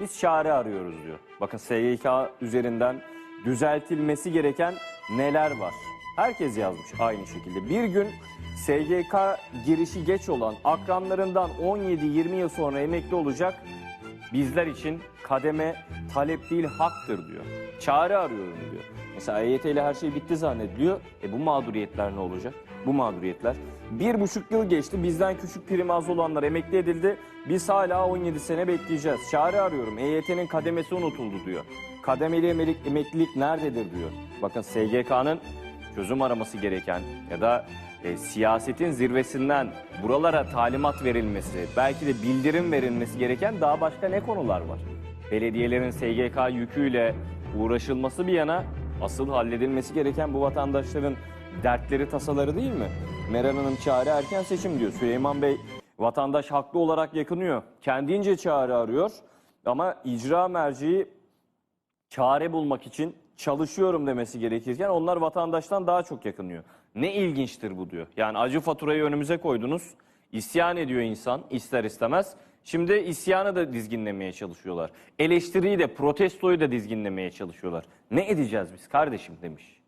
Biz çare arıyoruz diyor. Bakın SGK üzerinden düzeltilmesi gereken neler var? Herkes yazmış aynı şekilde. Bir gün SGK girişi geç olan akranlarından 17-20 yıl sonra emekli olacak bizler için kademe talep değil haktır diyor. Çare arıyorum diyor. Mesela EYT ile her şey bitti zannediliyor. E bu mağduriyetler ne olacak? Bu mağduriyetler. Bir buçuk yıl geçti. Bizden küçük prim az olanlar emekli edildi. Biz hala 17 sene bekleyeceğiz. Çare arıyorum. EYT'nin kademesi unutuldu diyor. Kademeli emeklilik, nerededir diyor. Bakın SGK'nın çözüm araması gereken ya da e, siyasetin zirvesinden buralara talimat verilmesi, belki de bildirim verilmesi gereken daha başka ne konular var? Belediyelerin SGK yüküyle uğraşılması bir yana asıl halledilmesi gereken bu vatandaşların dertleri, tasaları değil mi? Meral Hanım çare erken seçim diyor. Süleyman Bey vatandaş haklı olarak yakınıyor. Kendince çare arıyor ama icra merciği çare bulmak için çalışıyorum demesi gerekirken onlar vatandaştan daha çok yakınıyor. Ne ilginçtir bu diyor. Yani acı faturayı önümüze koydunuz. İsyan ediyor insan ister istemez. Şimdi isyanı da dizginlemeye çalışıyorlar. Eleştiriyi de protestoyu da dizginlemeye çalışıyorlar. Ne edeceğiz biz kardeşim demiş.